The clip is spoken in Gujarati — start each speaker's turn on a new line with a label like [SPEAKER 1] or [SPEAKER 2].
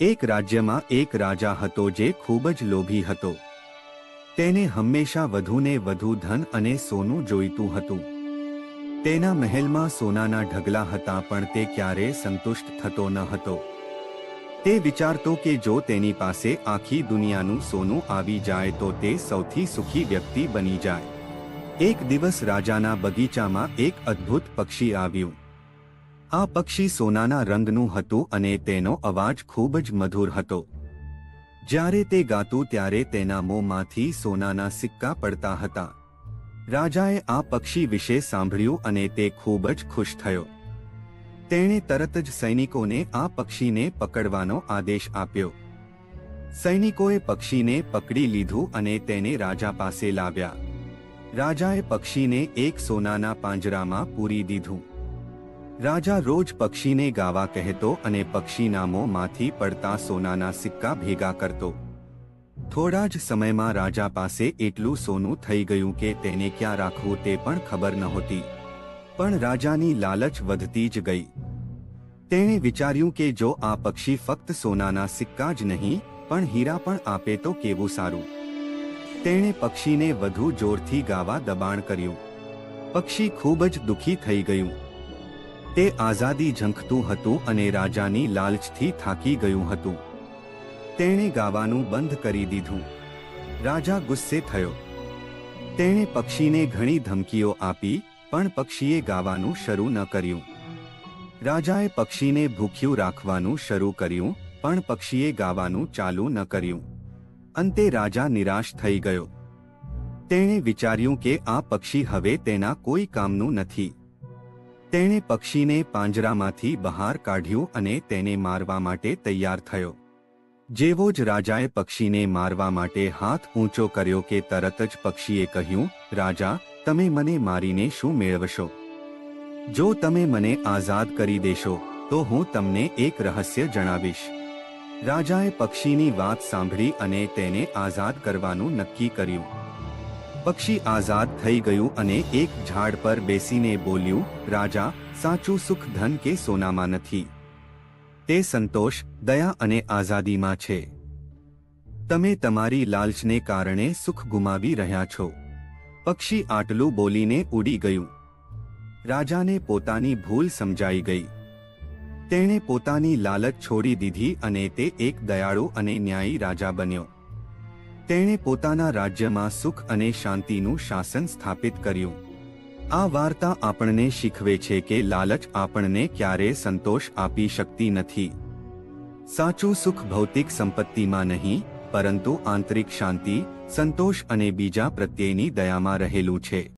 [SPEAKER 1] એક રાજ્યમાં એક રાજા હતો જે ખૂબ જ લોભી હતો. તેને હંમેશા વધુને વધુ ધન અને સોનું જોઈતું હતું. તેના મહેલમાં સોનાના ઢગલા હતા પણ તે ક્યારેય સંતુષ્ટ થતો ન હતો. તે વિચારતો કે જો તેની પાસે આખી દુનિયાનું સોનું આવી જાય તો તે સૌથી સુખી વ્યક્તિ બની જાય. એક દિવસ રાજાના બગીચામાં એક અદ્ભુત પક્ષી આવ્યું. આ પક્ષી સોનાના રંગનું હતું અને તેનો અવાજ ખૂબ જ મધુર હતો. જ્યારે તે ગાતું ત્યારે તેના મોંમાંથી સોનાના સિક્કા પડતા હતા. રાજાએ આ પક્ષી વિશે સાંભળ્યું અને તે ખૂબ જ ખુશ થયો. તેણે તરત જ સૈનિકોને આ પક્ષીને પકડવાનો આદેશ આપ્યો. સૈનિકોએ પક્ષીને પકડી લીધું અને તેને રાજા પાસે લાવ્યા. રાજાએ પક્ષીને એક સોનાના પાંજરામાં પૂરી દીધું. રાજા રોજ પક્ષીને ગાવા કહેતો અને પક્ષીના મોંમાંથી પડતા સોનાના સિક્કા ભેગા કરતો. થોડા જ સમયમાં રાજા પાસે એટલું સોનું થઈ ગયું કે તેને ક્યાં રાખવું તે પણ ખબર નહોતી. પણ રાજાની લાલચ વધતી જ ગઈ. તેણે વિચાર્યું કે જો આ પક્ષી ફક્ત સોનાના સિક્કા જ નહીં, પણ હીરા પણ આપે તો કેવું સારું. તેણે પક્ષીને વધુ જોરથી ગાવા દબાણ કર્યું. પક્ષી ખૂબ જ દુઃખી થઈ ગયું. તે આઝાદી ઝંખતું હતું અને રાજાની લાલચથી થાકી ગયું હતું. તેણે ગાવાનું બંધ કરી દીધું. રાજા ગુસ્સે થયો. તેણે પક્ષીને ઘણી ધમકીઓ આપી, પણ પક્ષીએ ગાવાનું શરૂ ન કર્યું. રાજાએ પક્ષીને ભૂખ્યું રાખવાનું શરૂ કર્યું, પણ પક્ષીએ ગાવાનું ચાલુ ન કર્યું. અંતે રાજા નિરાશ થઈ ગયો. તેણે વિચાર્યું કે આ પક્ષી હવે તેના કોઈ કામનું નથી. તેણે પક્ષીને પાંજરામાંથી બહાર કાઢ્યું અને તેને મારવા માટે તૈયાર થયો. જેવો જ રાજાએ પક્ષીને મારવા માટે હાથ ઊંચો કર્યો કે તરત જ પક્ષીએ કહ્યું, રાજા, તમે મને મારીને શું મેળવશો? જો તમે મને આઝાદ કરી દેશો, તો હું તમને એક રહસ્ય જણાવીશ. રાજાએ પક્ષીની વાત સાંભળી અને તેને આઝાદ કરવાનું નક્કી કર્યું. પક્ષી આઝાદ થઈ ગયું અને એક ઝાડ પર બેસીને બોલ્યું, રાજા, સાચું સુખ ધન કે સોનામાં નથી. તે સંતોષ, દયા અને આઝાદીમાં છે. તમે તમારી લાલચને કારણે સુખ ગુમાવી રહ્યા છો. પક્ષી આટલું બોલીને ઉડી ગયું. રાજાને પોતાની ભૂલ સમજાઈ ગઈ. તેણે પોતાની લાલચ છોડી દીધી અને તે એક દયાળુ અને ન્યાયી રાજા બન્યો. તેણે પોતાના રાજ્યમાં સુખ અને શાંતિનું શાસન સ્થાપિત કર્યું. આ વાર્તા આપણને શીખવે છે કે લાલચ આપણને ક્યારેય સંતોષ આપી શકતી નથી. સાચું સુખ ભૌતિક સંપત્તિમાં નહીં, પરંતુ આંતરિક શાંતિ, સંતોષ અને બીજા પ્રત્યેની દયામાં રહેલું છે.